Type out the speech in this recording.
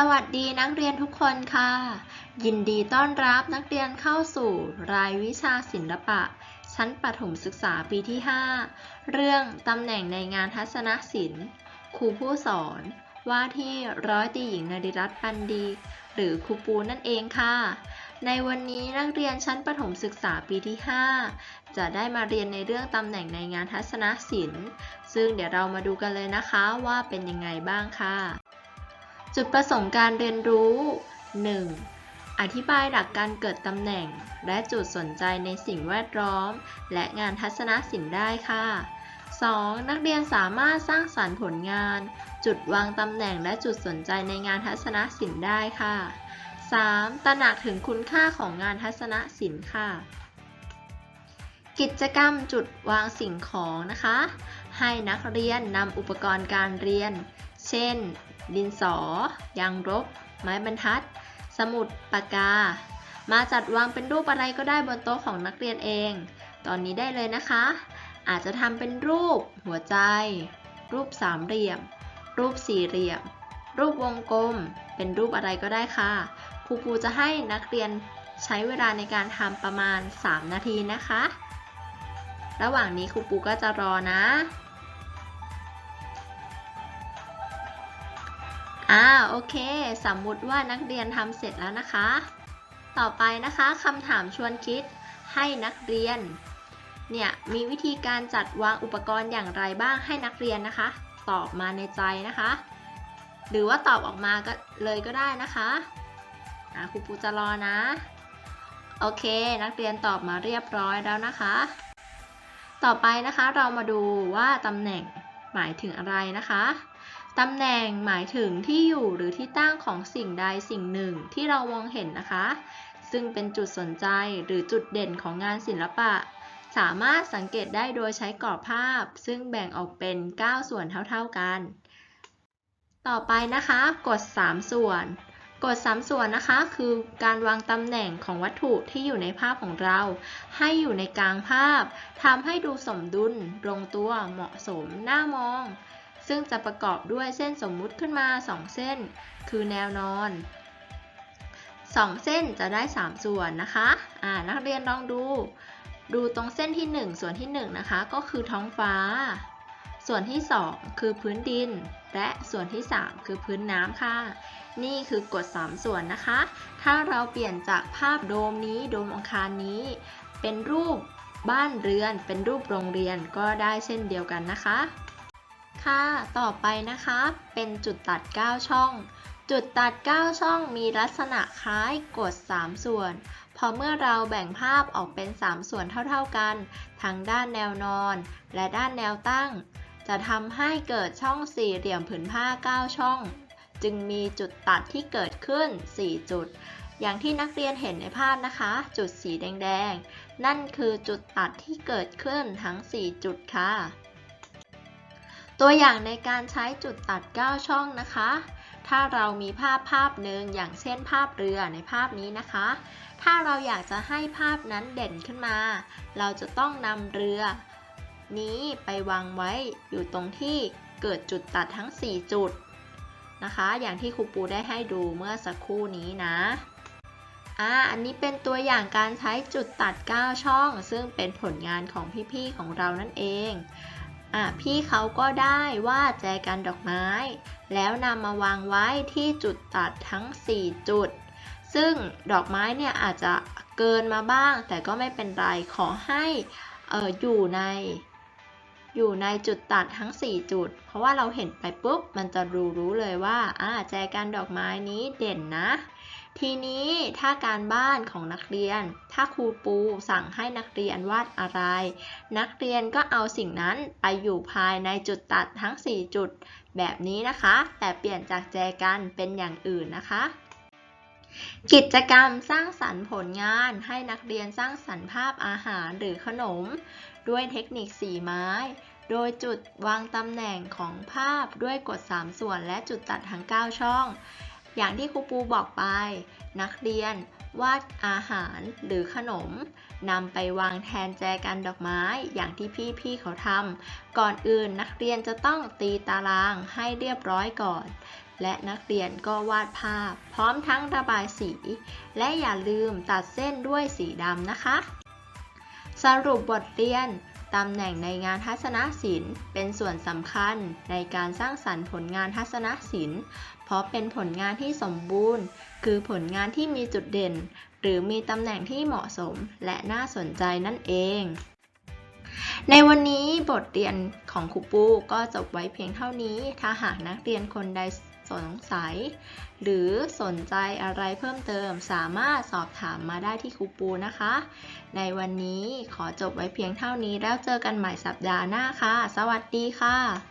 สวัสดีนักเรียนทุกคนค่ะ ยินดีต้อนรับนักเรียนเข้าสู่รายวิชาศิลปะ ชั้นประถมศึกษาปีที่ 5 เรื่องตำแหน่งในงานทัศนศิลป์ครูผู้สอน ว่าที่ร้อยตีหญิงนริรัตน์ปันดี หรือครูปูนั่นเองค่ะ ในวันนี้นักเรียนชั้นประถมศึกษาปีที่ 5 จะได้มาเรียนในเรื่องตำแหน่งในงานทัศนศิลป์ ซึ่งเดี๋ยวเรามาดูกันเลยนะคะว่าเป็นยังไงบ้างค่ะ จุดประสงค์การเรียนรู้ 1. อธิบายหลักการเกิดตำแหน่ง และจุดสนใจในสิ่งแวดล้อม และงานทัศนศิลป์ได้ค่ะ 2. นักเรียนสามารถสร้างสรรค์ผลงาน จุดวางตำแหน่งและจุดสนใจในงานทัศนศิลป์ได้ค่ะ 3. ตระหนักถึงคุณค่าของงานทัศนศิลป์ค่ะ กิจกรรมจุดวางสิ่งของนะคะ ให้นักเรียนนำอุปกรณ์การเรียน เช่น ดินสอ ยางลบไม้บรรทัด สมุด ปากกา มาจัดวางเป็นรูปอะไรก็ได้บนโต๊ะของนักเรียนเอง ตอนนี้ได้เลยนะคะ อาจจะทำเป็นรูป หัวใจ รูปสามเหลี่ยม รูปสี่เหลี่ยม รูปวงกลม เป็นรูปอะไรก็ได้ค่ะ ครูปูจะให้นักเรียนใช้เวลาในการทำประมาณ 3 นาทีนะคะ ระหว่างนี้ครูปูก็จะรอนะ อ่าโอเค สมมุติว่านักเรียนทำเสร็จแล้วนะคะ ต่อไปนะคะคำถามชวนคิดให้นักเรียน เนี่ยมีวิธีการจัดวางอุปกรณ์อย่างไรบ้างให้นักเรียนนะคะ ตอบมาในใจนะคะ หรือว่าตอบออกมาก็เลยก็ได้นะคะอ่าครูปูจะรอนะ โอเค นักเรียนตอบมาเรียบร้อยแล้วนะคะ ต่อไปนะคะเรามาดูว่าตำแหน่ง หมายถึงอะไรนะคะตำแหน่งหมายถึงที่อยู่หรือที่ตั้งของสิ่งใดสิ่งหนึ่งที่เรามองเห็นนะคะ ซึ่งเป็นจุดสนใจหรือจุดเด่นของงานศิลปะ สามารถสังเกตได้โดยใช้กรอบภาพ ซึ่งแบ่งออกเป็น 9 ส่วนเท่าๆกัน ต่อไปนะคะ กด 3 ส่วน กด3ส่วนนะคะคือการวางตำแหน่งของวัตถุที่อยู่ในภาพของเรา ให้อยู่ในกลางภาพทำให้ดูสมดุลลงตัวเหมาะสมน่ามอง ซึ่งจะประกอบด้วยเส้นสมมุติขึ้นมา 2 เส้น คือแนวนอน 2 เส้นจะได้ 3 ส่วนนะคะอ่านักเรียนลองดู ดูตรงเส้นที่ 1 ส่วนที่ 1 นะคะ ก็คือท้องฟ้า ส่วนที่ 2 คือพื้นดิน และส่วนที่ 3 คือพื้นน้ำค่ะ นี่คือกฎ3ส่วนนะคะ ถ้าเราเปลี่ยนจากภาพโดมนี้โดมอังคารนี้ เป็นรูปบ้านเรือน เป็นรูปโรงเรียนก็ได้เช่นเดียวกันนะคะ ค่ะ ต่อไปนะคะ เป็นจุดตัด 9 ช่อง จุดตัด 9 ช่องมีลักษณะคล้ายกด3ส่วนพอเมื่อเราแบ่งภาพออกเป็น 3 ส่วนเท่าๆกัน ทั้งด้านแนวนอน และด้านแนวตั้ง จะทำให้เกิดช่องสี่เหลี่ยมผืนผ้า 9 ช่อง จึงมีจุดตัดที่เกิดขึ้น 4 จุด อย่างที่นักเรียนเห็นในภาพนะคะ จุดสีแดงๆ นั่นคือจุดตัดที่เกิดขึ้นทั้ง 4 จุดค่ะ ตัวอย่างในการใช้จุดตัด 9 ช่องนะคะ ถ้าเรามีภาพภาพหนึ่งอย่างเช่นภาพเรือในภาพนี้นะคะ ถ้าเราอยากจะให้ภาพนั้นเด่นขึ้นมา เราจะต้องนำเรือ นี้ไปวางไว้อยู่ตรงที่เกิดจุดตัดทั้ง 4 จุดนะคะ อย่างที่ครูปูได้ให้ดูเมื่อสักครู่นี้นะอ่าอันนี้เป็นตัวอย่างการใช้จุดตัด 9 ช่อง ซึ่งเป็นผลงานของพี่ๆของเรานั่นเองอะพี่เขาก็ได้วาดแจกันดอกไม้ แล้วนำมาวางไว้ที่จุดตัดทั้ง 4 จุด ซึ่งดอกไม้เนี่ยอาจจะเกินมาบ้าง แต่ก็ไม่เป็นไรขอให้อออยู่ใน อยู่ในจุดตัดทั้ง 4 จุด เพราะว่าเราเห็นไปปุ๊บ มันจะรู้รู้เลยว่าอ่าแจกันดอกไม้นี้เด่นนะ ทีนี้ถ้าการบ้านของนักเรียน ถ้าครูปูสั่งให้นักเรียนวาดอะไร นักเรียนก็เอาสิ่งนั้นไปอยู่ภายในจุดตัดทั้ง 4 จุด แบบนี้นะคะ แต่เปลี่ยนจากแจกันเป็นอย่างอื่นนะคะ กิจกรรมสร้างสรรค์ผลงานให้นักเรียนสร้างสรรค์ภาพอาหารหรือขนม ด้วยเทคนิคสีไม้ โดยจุดวางตำแหน่งของภาพด้วยกด 3 ส่วนและจุดตัดทั้ง 9 ช่อง อย่างที่ครูปูบอกไป นักเรียนวาดอาหารหรือขนมนำไปวางแทนแจกันดอกไม้อย่างที่พี่ๆเขาทำก่อนอื่นนักเรียนจะต้องตีตารางให้เรียบร้อยก่อน และนักเรียนก็วาดภาพ พร้อมทั้งระบายสี และอย่าลืมตัดเส้นด้วยสีดำนะคะ สรุปบทเรียน ตำแหน่งในงานทัศนศิลป์ เป็นส่วนสำคัญในการสร้างสรรค์ผลงานทัศนศิลป์ เพราะเป็นผลงานที่สมบูรณ์ คือผลงานที่มีจุดเด่น หรือมีตำแหน่งที่เหมาะสมและน่าสนใจนั่นเอง ในวันนี้บทเรียนของครูปูก็จบไว้เพียงเท่านี้ ถ้าหากนักเรียนคนใด สงสัย หรือสนใจอะไรเพิ่มเติมสามารถสอบถามมาได้ที่ครูปูนะคะ ในวันนี้ขอจบไว้เพียงเท่านี้แล้วเจอกันใหม่สัปดาห์หน้าค่ะ สวัสดีค่ะ